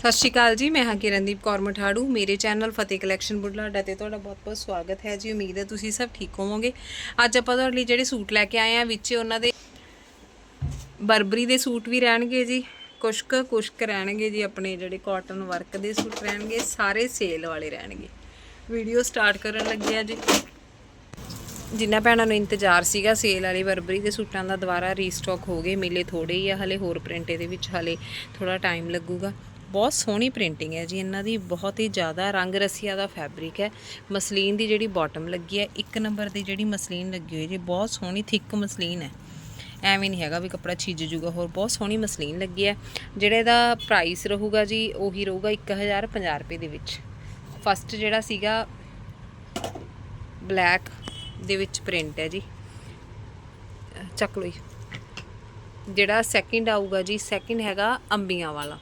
ਸਤਿ ਸ਼੍ਰੀ ਅਕਾਲ ਜੀ, ਮੈਂ ਹਾਂ ਕਿਰਨਦੀਪ ਕੌਰ ਮਠਾੜੂ। ਮੇਰੇ ਚੈਨਲ ਫਤਿਹ ਕਲੈਕਸ਼ਨ ਬੁਢਲਾਡਾ ਤੇ ਤੁਹਾਡਾ ਬਹੁਤ-ਬਹੁਤ ਸਵਾਗਤ ਹੈ ਜੀ। ਉਮੀਦ ਹੈ ਤੁਸੀਂ ਸਭ ਠੀਕ ਹੋਵੋਗੇ। ਅੱਜ ਆਪਾਂ ਤੁਹਾਡੇ ਲਈ ਜਿਹੜੇ ਸੂਟ ਲੈ ਕੇ ਆਏ ਆ ਵਿੱਚ ਉਹਨਾਂ ਦੇ ਬਰਬਰੀ ਦੇ ਸੂਟ ਵੀ ਰਹਿਣਗੇ ਜੀ। ਕੁਸ਼ਕ ਕੁਸ਼ਕ ਰਹਿਣਗੇ ਜੀ, ਆਪਣੇ ਜਿਹੜੇ ਕਾਟਨ ਵਰਕ ਦੇ ਸੂਟ ਰਹਿਣਗੇ, ਸਾਰੇ ਸੇਲ ਵਾਲੇ ਰਹਿਣਗੇ। ਵੀਡੀਓ ਸਟਾਰਟ ਕਰਨ ਲੱਗੇ ਆ ਜੀ। ਜਿਨ੍ਹਾਂ ਭੈਣਾਂ ਨੂੰ ਇੰਤਜ਼ਾਰ ਸੀਗਾ ਸੇਲ ਵਾਲੀ ਬਰਬਰੀ ਦੇ ਸੂਟਾਂ ਦਾ, ਦੁਬਾਰਾ ਰੀਸਟਾਕ ਹੋ ਗਏ, ਮਿਲੇ ਥੋੜੇ ਹੀ ਆ, ਹਲੇ ਹੋਰ ਪ੍ਰਿੰਟ ਇਹਦੇ ਵਿੱਚ ਹਲੇ ਥੋੜਾ ਟਾਈਮ ਲੱਗੂਗਾ। ਬਹੁਤ ਸੋਹਣੀ ਪ੍ਰਿੰਟਿੰਗ ਹੈ ਜੀ। ਇਹਨਾਂ ਦੀ ਬਹੁਤ ਹੀ ਜ਼ਿਆਦਾ ਰੰਗ ਰਸੀਆ ਦਾ ਫੈਬਰਿਕ ਹੈ। ਮਸਲੀਨ ਦੀ ਜਿਹੜੀ ਬਾਟਮ ਲੱਗੀ ਹੈ, ਇੱਕ ਨੰਬਰ ਦੀ ਜਿਹੜੀ ਮਸਲੀਨ ਲੱਗੀ ਹੋਈ ਜੀ, ਬਹੁਤ ਸੋਹਣੀ ਥਿੱਕ ਮਸਲੀਨ ਹੈ। ਐਵੇਂ ਨਹੀਂ ਹੈਗਾ ਵੀ ਕੱਪੜਾ ਛਿੱਜ ਜੂਗਾ, ਹੋਰ ਬਹੁਤ ਸੋਹਣੀ ਮਸਲੀਨ ਲੱਗੀ ਹੈ। ਜਿਹੜਾ ਇਹਦਾ ਪ੍ਰਾਈਸ ਰਹੂਗਾ ਜੀ, ਉਹੀ ਰਹੂਗਾ 1050 ਰੁਪਏ ਦੇ ਵਿੱਚ। ਫਸਟ ਜਿਹੜਾ ਸੀਗਾ ਬਲੈਕ ਦੇ ਵਿੱਚ ਪ੍ਰਿੰਟ ਹੈ ਜੀ। ਚੱਕ ਲਓ ਜੀ। ਜਿਹੜਾ ਸੈਕਿੰਡ ਆਊਗਾ ਜੀ ਸੈਕਿੰਡ ਹੈਗਾ ਅੰਬੀਆਂ ਵਾਲਾ।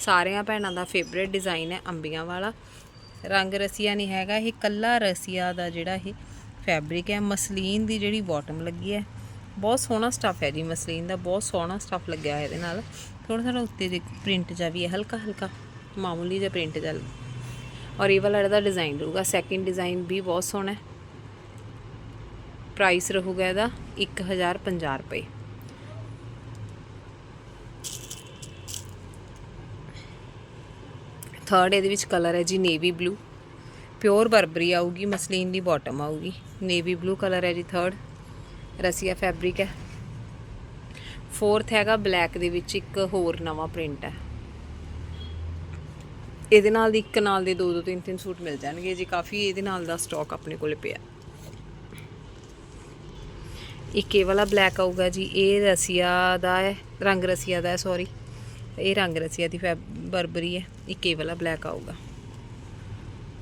ਸਾਰਿਆਂ ਭੈਣਾਂ ਦਾ ਫੇਵਰੇਟ ਡਿਜ਼ਾਈਨ ਹੈ ਅੰਬੀਆਂ ਵਾਲਾ। ਰੰਗ ਰਸੀਆ ਨਹੀਂ ਹੈਗਾ, ਇਹ ਕੱਲਾ ਰਸੀਆ ਦਾ ਜਿਹੜਾ ਇਹ ਫੈਬਰਿਕ ਹੈ। ਮਸਲੀਨ ਦੀ ਜਿਹੜੀ ਬਾਟਮ ਲੱਗੀ ਹੈ, ਬਹੁਤ ਸੋਹਣਾ ਸਟੱਫ ਹੈ ਜੀ ਮਸਲੀਨ ਦਾ, ਬਹੁਤ ਸੋਹਣਾ ਸਟੱਫ ਲੱਗਿਆ ਹੈ ਇਹਦੇ ਨਾਲ। ਥੋੜਾ ਥੋੜਾ ਉੱਤੇ ਦੇ ਪ੍ਰਿੰਟ ਜਾ ਵੀ ਹੈ, ਹਲਕਾ ਹਲਕਾ, ਮਾਮੂਲੀ ਜਿਹਾ ਪ੍ਰਿੰਟ ਜਾ ਔਰ ਇਹ ਵਾਲਾ ਇਹਦਾ ਡਿਜ਼ਾਈਨ ਰਹੂਗਾ ਸੈਕਿੰਡ ਡਿਜ਼ਾਈਨ ਵੀ ਬਹੁਤ ਸੋਹਣਾ ਹੈ। ਪ੍ਰਾਈਸ ਰਹੂਗਾ ਇਹਦਾ 1050 ਰੁਪਏ। ਥਰਡ ਇਹਦੇ ਵਿੱਚ ਕਲਰ ਹੈ ਜੀ ਨੇਵੀ ਬਲੂ ਪਿਓਰ ਬਰਬਰੀ ਆਊਗੀ ਮਸਲੀਨ ਦੀ ਬਾਟਮ ਆਊਗੀ. ਨੇਵੀ ਬਲੂ ਕਲਰ ਹੈ ਜੀ ਥਰਡ ਰਸੀਆ ਫੈਬਰਿਕ ਹੈ। ਫੋਰਥ ਹੈਗਾ ਬਲੈਕ ਦੇ ਵਿੱਚ ਇੱਕ ਹੋਰ ਨਵਾਂ ਪ੍ਰਿੰਟ ਹੈ। ਇਹਦੇ ਨਾਲ ਦੀ ਇੱਕ ਨਾਲ ਦੇ ਦੋ ਦੋ ਤਿੰਨ ਤਿੰਨ ਸੂਟ ਮਿਲ ਜਾਣਗੇ ਜੀ ਕਾਫੀ ਇਹਦੇ ਨਾਲ ਦਾ ਸਟਾਕ ਆਪਣੇ ਕੋਲ ਪਿਆ ਇੱਕ ਇਹ ਵਾਲਾ ਬਲੈਕ ਆਊਗਾ ਜੀ, ਇਹ ਰਸੀਆ ਦਾ ਹੈ, ਰੰਗ ਰਸੀਆ ਦਾ ਹੈ ਸੌਰੀ ਇਹ ਰੰਗ ਰਸੀਆ ਦੀ ਫੈਬ, ਬਰਬਰੀ ਹੈ। ਇੱਕ ਇਹ ਵਾਲਾ ਬਲੈਕ ਆਊਗਾ।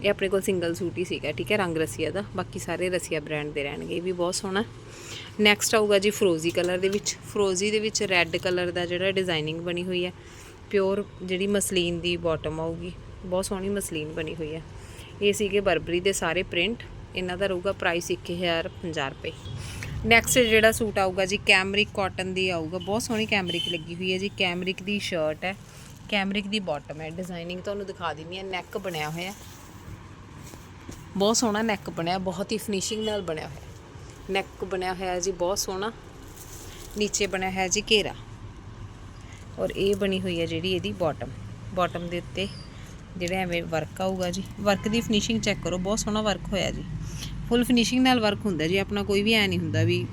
ਇਹ ਆਪਣੇ ਕੋਲ ਸਿੰਗਲ ਸੂਟ ਹੀ ਸੀਗਾ, ਠੀਕ ਹੈ, ਰੰਗ ਰਸੀਆ ਦਾ। ਬਾਕੀ ਸਾਰੇ ਰਸੀਆ ਬ੍ਰਾਂਡ ਦੇ ਰਹਿਣਗੇ, ਇਹ ਵੀ ਬਹੁਤ ਸੋਹਣਾ। ਨੈਕਸਟ ਆਊਗਾ ਜੀ ਫਰੋਜ਼ੀ ਕਲਰ ਦੇ ਵਿੱਚ। ਫਰੋਜ਼ੀ ਦੇ ਵਿੱਚ ਰੈੱਡ ਕਲਰ ਦਾ ਜਿਹੜਾ ਡਿਜ਼ਾਈਨਿੰਗ ਬਣੀ ਹੋਈ ਹੈ। ਪਿਓਰ ਜਿਹੜੀ ਮਸਲੀਨ ਦੀ ਬਾਟਮ ਆਊਗੀ, ਬਹੁਤ ਸੋਹਣੀ ਮਸਲੀਨ ਬਣੀ ਹੋਈ ਹੈ। ਇਹ ਸੀਗੇ ਬਰਬਰੀ ਦੇ ਸਾਰੇ ਪ੍ਰਿੰਟ ਇਹਨਾਂ ਦਾ ਰਹੂਗਾ ਪ੍ਰਾਈਸ 1050 ਰੁਪਏ। ਨੈਕਸਟ ਜਿਹੜਾ ਸੂਟ ਆਊਗਾ ਜੀ ਕੈਮਰਿਕ ਕਾਟਨ ਦੀ ਆਊਗਾ। ਬਹੁਤ ਸੋਹਣੀ ਕੈਮਰਿਕ ਲੱਗੀ ਹੋਈ ਹੈ ਜੀ। ਕੈਮਰਿਕ ਦੀ ਸ਼ਰਟ ਹੈ। ਕੈਮਰਿਕ ਦੀ ਬਾਟਮ ਹੈ। ਡਿਜ਼ਾਈਨਿੰਗ ਤੁਹਾਨੂੰ ਦਿਖਾ ਦਿੰਦੀ ਹਾਂ। ਨੈਕ ਬਣਿਆ ਹੋਇਆ। ਬਹੁਤ ਸੋਹਣਾ ਨੈਕ ਬਣਿਆ। ਬਹੁਤ ਹੀ ਫਿਨਿਸ਼ਿੰਗ ਨਾਲ ਬਣਿਆ ਹੋਇਆ। ਨੈਕ ਬਣਿਆ ਹੋਇਆ ਜੀ, ਬਹੁਤ ਸੋਹਣਾ। ਨੀਚੇ ਬਣਿਆ ਹੋਇਆ ਜੀ, ਘੇਰਾ। ਔਰ ਇਹ ਬਣੀ ਹੋਈ ਹੈ ਜਿਹੜੀ ਇਹਦੀ ਬਾਟਮ ਬਾਟਮ ਦੇ ਉੱਤੇ ਜਿਹੜਾ ਐਵੇਂ ਵਰਕ ਆਊਗਾ ਜੀ। ਵਰਕ ਦੀ ਫਿਨਿਸ਼ਿੰਗ ਚੈੱਕ ਕਰੋ। ਬਹੁਤ ਸੋਹਣਾ ਵਰਕ ਹੋਇਆ ਜੀ। ਫੁੱਲ ਫਿਨਿਸ਼ਿੰਗ ਨਾਲ ਵਰਕ ਹੁੰਦਾ ਜੀ ਆਪਣਾ ਕੋਈ ਵੀ ਐ ਨਹੀਂ ਹੁੰਦਾ ਵੀ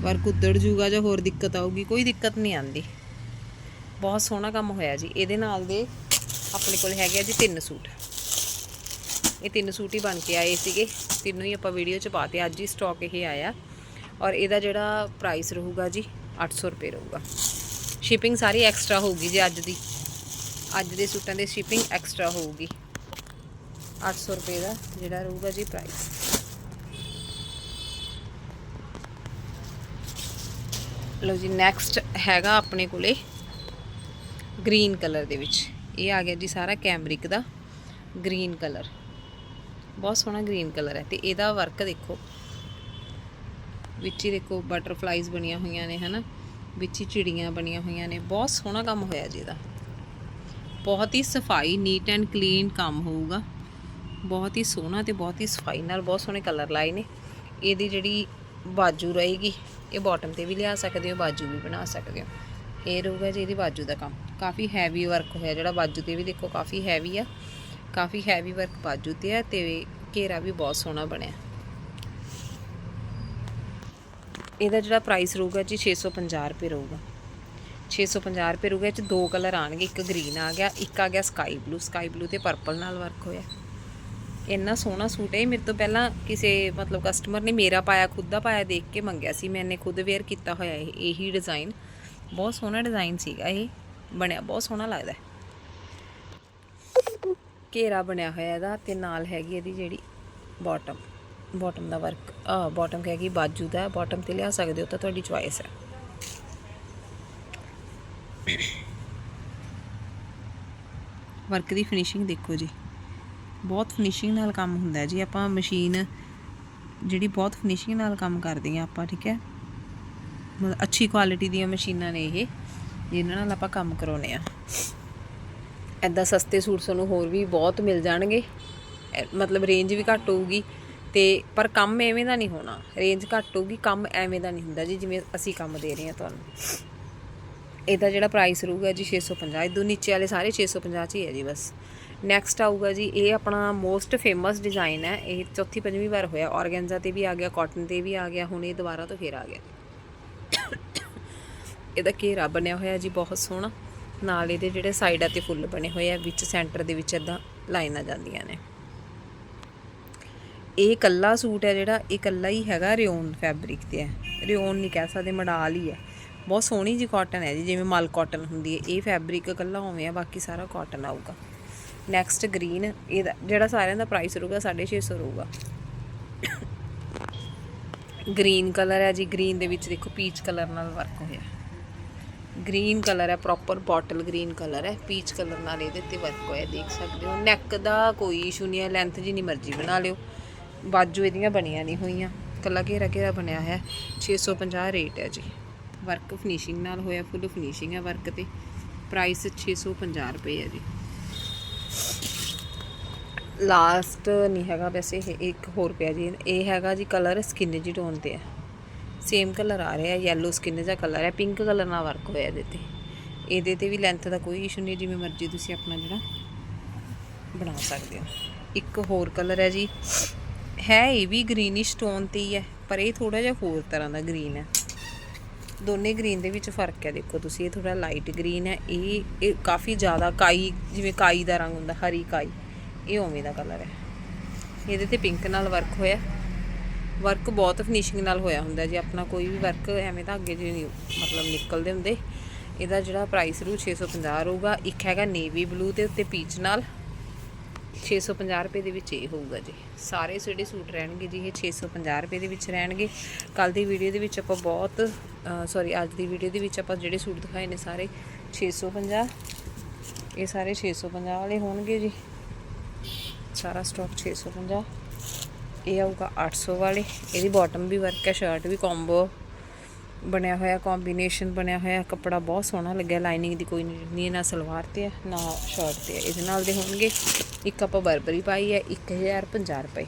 ਵਰਕ ਉੱਧੜ ਜੂਗਾ ਜਾਂ ਹੋਰ ਦਿੱਕਤ ਆਊਗੀ, ਕੋਈ ਦਿੱਕਤ ਨਹੀਂ ਆਂਦੀ ਬਹੁਤ ਸੋਹਣਾ ਕੰਮ ਹੋਇਆ ਜੀ। ਇਹਦੇ ਨਾਲ ਦੇ ਆਪਣੇ ਕੋਲ ਹੈਗੇ ਆ ਜੀ ਤਿੰਨ ਸੂਟ। ਇਹ ਤਿੰਨ ਸੂਟ ਹੀ ਬਣ ਕੇ ਆਏ ਸੀਗੇ। ਤਿੰਨੋਂ ਹੀ ਆਪਾਂ ਵੀਡੀਓ ਚ ਪਾਤੇ। ਅੱਜ ਹੀ ਸਟਾਕ ਇਹ ਆਇਆ। ਔਰ ਇਹਦਾ ਜਿਹੜਾ ਪ੍ਰਾਈਸ ਰਹੂਗਾ ਜੀ 800 ਰੁਪਏ ਰਹੂਗਾ। ਸ਼ਿਪਿੰਗ ਸਾਰੀ ਐਕਸਟਰਾ ਹੋਊਗੀ ਜੀ ਅੱਜ ਦੀ। ਅੱਜ ਦੇ ਸੂਟਾਂ ਦੇ ਸ਼ਿਪਿੰਗ ਐਕਸਟਰਾ ਹੋਊਗੀ। 800 ਰੁਪਏ ਦਾ ਜਿਹੜਾ ਰਹੂਗਾ ਜੀ ਪ੍ਰਾਈਸ ਲਓ ਜੀ ਨੈਕਸਟ ਹੈਗਾ ਆਪਣੇ ਕੋਲੇ ਗ੍ਰੀਨ ਕਲਰ ਦੇ ਵਿੱਚ। ਇਹ ਆ ਗਿਆ ਜੀ ਸਾਰਾ ਕੈਮਰਿਕ ਦਾ ਗ੍ਰੀਨ ਕਲਰ ਬਹੁਤ ਸੋਹਣਾ ਗ੍ਰੀਨ ਕਲਰ ਹੈ ਤੇ ਇਹਦਾ ਵਰਕ ਦੇਖੋ। ਵਿੱਚ ਹੀ ਦੇਖੋ ਬਟਰਫਲਾਈਜ਼ ਬਣੀਆਂ ਹੋਈਆਂ ਨੇ, ਹਨਾ? ਵਿੱਚ ਹੀ ਚਿੜੀਆਂ ਬਣੀਆਂ ਹੋਈਆਂ ਨੇ। ਬਹੁਤ ਸੋਹਣਾ ਕੰਮ ਹੋਇਆ ਜੀ ਇਹਦਾ। ਬਹੁਤ ਹੀ ਸਫ਼ਾਈ ਨੀਟ ਐਂਡ ਕਲੀਨ ਕੰਮ ਹੋਊਗਾ। ਬਹੁਤ ਹੀ ਸੋਹਣਾ ਤੇ ਬਹੁਤ ਹੀ ਸਫ਼ਾਈ ਨਾਲ ਬਹੁਤ ਸੋਹਣੇ ਕਲਰ ਲਾਏ ਨੇ। ਇਹਦੀ ਜਿਹੜੀ ਬਾਜੂ ਰਹੇਗੀ, ਇਹ ਬਾਟਮ ਤੇ ਵੀ ਲਿਆ ਸਕਦੇ ਹੋ, ਬਾਜੂ ਵੀ ਬਣਾ ਸਕਦੇ ਹੋ। ਇਹ ਰਹੂਗਾ ਜੀ ਇਹਦੀ ਬਾਜੂ ਦਾ ਕੰਮ। ਕਾਫੀ ਹੈਵੀ ਵਰਕ ਹੋਇਆ, ਜਿਹੜਾ ਬਾਜੂ ਤੇ ਵੀ ਦੇਖੋ ਕਾਫੀ ਹੈਵੀ ਆ। ਕਾਫੀ ਹੈਵੀ ਵਰਕ ਬਾਜੂ ਤੇ ਆ ਤੇ ਘੇਰਾ ਵੀ ਬਹੁਤ ਸੋਹਣਾ ਬਣਿਆ। ਇਹਦਾ ਜਿਹੜਾ ਪ੍ਰਾਈਸ ਰਹੂਗਾ ਜੀ 650 ਰੁਪਏ ਰਹੂਗਾ। 650 ਰੁਪਏ ਰਹੂਗਾ, ਇਹ ਚ ਦੋ ਕਲਰ ਆਣਗੇ, ਇੱਕ ਗ੍ਰੀਨ ਆ ਗਿਆ, ਇੱਕ ਆ ਗਿਆ ਸਕਾਈ ਬਲੂ ਸਕਾਈ ਬਲੂ ਤੇ ਪਰਪਲ ਨਾਲ ਵਰਕ ਹੋਇਆ। ਇੰਨਾ ਸੋਹਣਾ ਸੂਟ ਹੈ, ਇਹ ਮੇਰੇ ਤੋਂ ਪਹਿਲਾਂ ਕਿਸੇ ਮਤਲਬ ਕਸਟਮਰ ਨੇ ਮੇਰਾ ਪਾਇਆ, ਖੁਦ ਦਾ ਪਾਇਆ ਦੇਖ ਕੇ ਮੰਗਿਆ ਸੀ। ਮੈਨੇ ਖੁਦ ਵੇਅਰ ਕੀਤਾ ਹੋਇਆ ਇਹ, ਇਹੀ ਡਿਜ਼ਾਈਨ ਬਹੁਤ ਸੋਹਣਾ ਡਿਜ਼ਾਈਨ ਸੀਗਾ ਇਹ। ਬਣਿਆ, ਬਹੁਤ ਸੋਹਣਾ ਲੱਗਦਾ ਘੇਰਾ ਬਣਿਆ ਹੋਇਆ ਇਹਦਾ ਤੇ ਨਾਲ ਹੈਗੀ ਇਹਦੀ ਜਿਹੜੀ ਬਾਟਮ ਬਾਟਮ ਦਾ ਵਰਕ ਆ ਬਾਟਮ ਹੈਗੀ ਬਾਜੂ ਦਾ ਬਾਟਮ ਤੇ ਲਿਆ ਸਕਦੇ ਹੋ ਤਾਂ ਤੁਹਾਡੀ ਚੁਆਇਸ ਹੈ। ਵਰਕ ਦੀ ਫਿਨਿਸ਼ਿੰਗ ਦੇਖੋ ਜੀ। ਬਹੁਤ ਫਿਨਿਸ਼ਿੰਗ ਨਾਲ ਕੰਮ ਹੁੰਦਾ ਜੀ। ਆਪਾਂ ਮਸ਼ੀਨ ਜਿਹੜੀ ਬਹੁਤ ਫਿਨਿਸ਼ਿੰਗ ਨਾਲ ਕੰਮ ਕਰਦੇ ਆ ਆਪਾਂ, ਠੀਕ ਹੈ? ਮਤਲਬ ਅੱਛੀ ਕੁਆਲਿਟੀ ਦੀਆਂ ਮਸ਼ੀਨਾਂ ਨੇ ਇਹ, ਜਿਨ੍ਹਾਂ ਨਾਲ ਆਪਾਂ ਕੰਮ ਕਰਾਉਨੇ ਆ ਐਦਾਂ ਸਸਤੇ ਸੂਟ ਸਾਨੂੰ ਹੋਰ ਵੀ ਬਹੁਤ ਮਿਲ ਜਾਣਗੇ। ਮਤਲਬ ਰੇਂਜ ਵੀ ਘੱਟ ਹੋਊਗੀ ਤੇ, ਪਰ ਕੰਮ ਐਵੇਂ ਦਾ ਨਹੀਂ ਹੋਣਾ। ਰੇਂਜ ਘੱਟ ਹੋਊਗੀ, ਕੰਮ ਐਵੇਂ ਦਾ ਨਹੀਂ ਹੁੰਦਾ ਜੀ, ਜਿਵੇਂ ਅਸੀਂ ਕੰਮ ਦੇ ਰਹੇ ਹਾਂ ਤੁਹਾਨੂੰ। ਇਹਦਾ ਜਿਹੜਾ ਪ੍ਰਾਈਸ ਰਹੂਗਾ ਜੀ 650 ਇਦੋਂ ਨੀਚੇ ਵਾਲੇ ਸਾਰੇ 650 ਚ ਹੀ ਹੈ ਜੀ ਬਸ। ਨੈਕਸਟ ਆਊਗਾ ਜੀ, ਇਹ ਆਪਣਾ ਮੋਸਟ ਫੇਮਸ ਡਿਜ਼ਾਈਨ ਹੈ। ਇਹ ਚੌਥੀ, ਪੰਜਵੀਂ ਵਾਰ ਹੋਇਆ। ਔਰਗੈਂਜ਼ਾ ਤੇ ਵੀ ਆ ਗਿਆ ਕਾਟਨ ਤੇ ਵੀ ਆ ਗਿਆ, ਹੁਣ ਇਹ ਦੁਬਾਰਾ ਤੋਂ ਫੇਰ ਆ ਗਿਆ। ਇਹਦਾ ਘੇਰਾ ਬਣਿਆ ਹੋਇਆ ਜੀ, ਬਹੁਤ ਸੋਹਣਾ। ਨਾਲ ਇਹਦੇ ਜਿਹੜੇ ਸਾਈਡਾਂ ਤੇ ਫੁੱਲ ਬਣੇ ਹੋਏ ਆ, ਵਿੱਚ ਸੈਂਟਰ ਦੇ ਵਿੱਚ ਇਦਾਂ ਲਾਈਨਾਂ ਜਾਂਦੀਆਂ ਨੇ। ਇਹ ਕੱਲਾ ਸੂਟ ਹੈ ਜਿਹੜਾ, ਇਹ ਕੱਲਾ ਹੀ ਹੈਗਾ ਰਿਓਨ ਫੈਬਰਿਕ ਤੇ ਹੈ। ਰਿਓਨ ਨਹੀਂ ਕਹਿ ਸਕਦੇ ਮਡਾਲ ਹੀ ਹੈ। ਬਹੁਤ ਸੋਹਣੀ ਜੀ ਕਾਟਨ ਹੈ ਜੀ, ਜਿਵੇਂ ਮਲ ਕਾਟਨ ਹੁੰਦੀ ਹੈ। ਇਹ ਫੈਬਰਿਕ ਕੱਲਾ ਉਵੇਂ ਆ, ਬਾਕੀ ਸਾਰਾ ਕਾਟਨ ਆਊਗਾ। ਨੈਕਸਟ ਗ੍ਰੀਨ ਇਹਦਾ ਜਿਹੜਾ ਸਾਰਿਆਂ ਦਾ ਪ੍ਰਾਈਸ ਰਹੂਗਾ 650 ਰਹੂਗਾ। ਗ੍ਰੀਨ ਕਲਰ ਹੈ ਜੀ ਗ੍ਰੀਨ ਦੇ ਵਿੱਚ ਦੇਖੋ ਪੀਚ ਕਲਰ ਨਾਲ ਵਰਕ ਹੋਇਆ। ਗ੍ਰੀਨ ਕਲਰ ਹੈ ਪ੍ਰੋਪਰ ਬੋਟਲ ਗ੍ਰੀਨ ਕਲਰ ਹੈ ਪੀਚ ਕਲਰ ਨਾਲ ਇਹਦੇ ਤੇ ਵਰਕ ਹੋਇਆ, ਦੇਖ ਸਕਦੇ ਹੋ। ਨੈਕ ਦਾ ਕੋਈ ਇਸ਼ੂ ਨਹੀਂ ਹੈ ਲੈਂਥ ਜਿੰਨੀ ਮਰਜ਼ੀ ਬਣਾ ਲਿਓ। ਬਾਜੂ ਇਹਦੀਆਂ ਬਣੀਆਂ ਨਹੀਂ ਹੋਈਆਂ, ਕੱਲਾ ਘੇਰਾ ਘੇਰਾ ਬਣਿਆ ਹੈ 650 ਰੇਟ ਹੈ ਜੀ। ਵਰਕ ਫਿਨਿਸ਼ਿੰਗ ਨਾਲ ਹੋਇਆ ਫੁੱਲ ਫਿਨਿਸ਼ਿੰਗ ਹੈ ਵਰਕ ਤੇ। ਪ੍ਰਾਈਸ 650 ਰੁਪਏ ਹੈ ਜੀ। ਲਾਸਟ ਨਹੀਂ ਹੈਗਾ ਵੈਸੇ ਇਹ ਇੱਕ ਹੋਰ ਪਿਆ ਜੀ। ਇਹ ਹੈਗਾ ਜੀ ਕਲਰ ਸਕਿਨ ਜੀ ਟੋਨ ਤੇ ਆ। ਸੇਮ ਕਲਰ ਆ ਰਿਹਾ ਯੈਲੋ ਸਕਿਨ ਦਾ ਕਲਰ ਹੈ ਪਿੰਕ ਕਲਰ ਨਾਲ ਵਰਕ ਹੋਇਆ ਇਹਦੇ ਤੇ। ਇਹਦੇ ਤੇ ਵੀ ਲੈਂਥ ਦਾ ਕੋਈ ਇਸ਼ੂ ਨਹੀਂ, ਜਿਵੇਂ ਮਰਜ਼ੀ ਤੁਸੀਂ ਆਪਣਾ ਜਿਹੜਾ ਬਣਾ ਸਕਦੇ ਹੋ। ਇੱਕ ਹੋਰ ਕਲਰ ਹੈ ਜੀ। ਹੈ ਇਹ ਵੀ ਗ੍ਰੀਨਿਸ਼ ਟੋਨ ਤੇ ਹੀ ਹੈ ਪਰ ਇਹ ਥੋੜਾ ਜਿਹਾ ਹੋਰ ਤਰ੍ਹਾਂ ਦਾ ਗ੍ਰੀਨ ਹੈ ਦੋਨੇ ਗ੍ਰੀਨ ਦੇ ਵਿੱਚ ਫ਼ਰਕ ਹੈ ਦੇਖੋ ਤੁਸੀਂ, ਇਹ ਥੋੜਾ ਲਾਈਟ ਗ੍ਰੀਨ ਹੈ ਇਹ ਇਹ ਕਾਫੀ ਜ਼ਿਆਦਾ ਕਾਈ, ਜਿਵੇਂ ਕਾਈ ਦਾ ਰੰਗ ਹੁੰਦਾ, ਹਰੀ ਕਾਈ। ਇਹ ਉਵੇਂ ਦਾ ਕਲਰ ਹੈ। ਇਹਦੇ ਤੇ ਪਿੰਕ ਨਾਲ ਵਰਕ ਹੋਇਆ। ਵਰਕ ਬਹੁਤ ਫਿਨਿਸ਼ਿੰਗ ਨਾਲ ਹੋਇਆ ਹੁੰਦਾ ਜੀ ਆਪਣਾ ਕੋਈ ਵੀ ਵਰਕ ਐਵੇਂ ਤਾਂ ਅੱਗੇ ਜੀ ਮਤਲਬ ਨਿਕਲਦੇ ਹੁੰਦੇ। ਇਹਦਾ ਜਿਹੜਾ ਪ੍ਰਾਈਸ ਰੂ 650 ਰਹੂਗਾ। ਇੱਕ ਹੈਗਾ ਨੇਵੀ ਬਲੂ ਦੇ ਉੱਤੇ ਪੀਚ ਨਾਲ। 650 ਰੁਪਏ ਦੇ ਵਿੱਚ ਇਹ ਹੋਊਗਾ ਜੀ। ਸਾਰੇ ਜਿਹੜੇ ਸੂਟ ਰਹਿਣਗੇ ਜੀ, ਇਹ 650 ਰੁਪਏ ਦੇ ਵਿੱਚ ਰਹਿਣਗੇ। ਕੱਲ ਦੀ ਵੀਡੀਓ ਦੇ ਵਿੱਚ ਆਪਾਂ ਬਹੁਤ ਸੌਰੀ ਅੱਜ ਦੀ ਵੀਡੀਓ ਦੇ ਵਿੱਚ ਆਪਾਂ ਜਿਹੜੇ ਸੂਟ ਦਿਖਾਏ ਨੇ ਸਾਰੇ 650 ਇਹ ਸਾਰੇ 650 ਵਾਲੇ ਹੋਣਗੇ ਜੀ। ਸਾਰਾ ਸਟਾਕ 650 ਇਹ ਆਊਗਾ 800 ਵਾਲੇ। ਇਹਦੀ ਬਾਟਮ ਵੀ ਵਰਕ ਹੈ ਸ਼ਰਟ ਵੀ ਕੰਬੋ ਬਣਿਆ ਹੋਇਆ ਕੰਬੀਨੇਸ਼ਨ ਬਣਿਆ ਹੋਇਆ। ਕੱਪੜਾ ਬਹੁਤ ਸੋਹਣਾ ਲੱਗਿਆ ਲਾਈਨਿੰਗ ਦੀ ਕੋਈ ਨਹੀਂ ਨਾ ਸਲਵਾਰ ਤੇ ਹੈ, ਨਾ ਸ਼ਰਟ ਤੇ ਹੈ। ਇਹਦੇ ਨਾਲ ਦੇ ਹੋਣਗੇ, ਇੱਕ ਆਪਾਂ ਬਰਬਰੀ ਪਾਈ ਹੈ 1050 ਰੁਪਏ।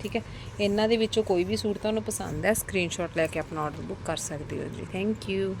ਠੀਕ ਹੈ? ਇਹਨਾਂ ਦੇ ਵਿੱਚੋਂ ਕੋਈ ਵੀ ਸੂਟ ਤੁਹਾਨੂੰ ਪਸੰਦ ਹੈ ਸਕਰੀਨਸ਼ਾਟ ਲੈ ਕੇ ਆਪਣਾ ਆਰਡਰ ਬੁੱਕ ਕਰ ਸਕਦੇ ਹੋ ਜੀ। Thank you